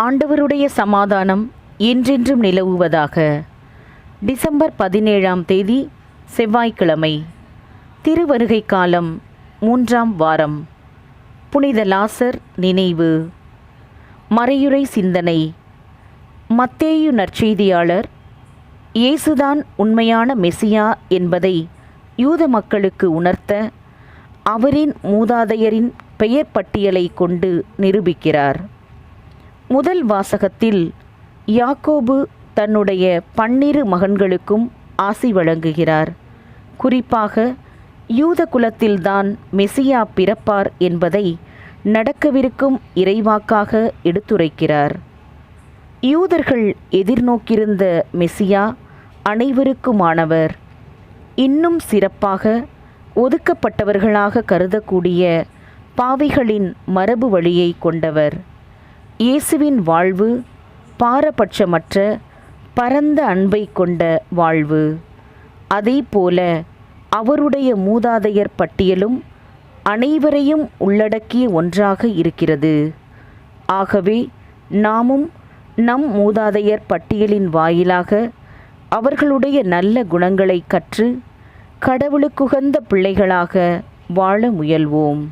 ஆண்டவருடைய சமாதானம் என்றென்றும் நிலவுவதாக. டிசம்பர் பதினேழாம் தேதி செவ்வாய்க்கிழமை திருவருகை காலம் மூன்றாம் வாரம். புனித லாசர் நினைவு. மறையுறை சிந்தனை. மத்தேயு நற்செய்தியாளர் இயேசுதான் உண்மையான மெசியா என்பதை யூத மக்களுக்கு உணர்த்த அவரின் மூதாதையரின் பெயர் பட்டியலை கொண்டு நிரூபிக்கிறார். முதல் வாசகத்தில் யாக்கோபு தன்னுடைய பன்னிரு மகன்களுக்கும் ஆசி வழங்குகிறார். குறிப்பாக யூத குலத்தில்தான் மெசியா பிறப்பார் என்பதை நடக்கவிருக்கும் இறைவாக்காக எடுத்துரைக்கிறார். யூதர்கள் எதிர்நோக்கியிருந்த மெசியா அனைவருக்குமானவர். இன்னும் சிறப்பாக ஒதுக்கப்பட்டவர்களாக கருதக்கூடிய பாவிகளின் மரபு வழியை கொண்டவர். இயேசுவின் வாழ்வு பாரபட்சமற்ற பரந்த அன்பை கொண்ட வாழ்வு. அதேபோல அவருடைய மூதாதையர் பட்டியலும் அனைவரையும் உள்ளடக்கிய ஒன்றாக இருக்கிறது. ஆகவே நாமும் நம் மூதாதையர் பட்டியலின் வாயிலாக அவர்களுடைய நல்ல குணங்களை கற்று கடவுளுக்குகந்த பிள்ளைகளாக வாழ முயல்வோம்.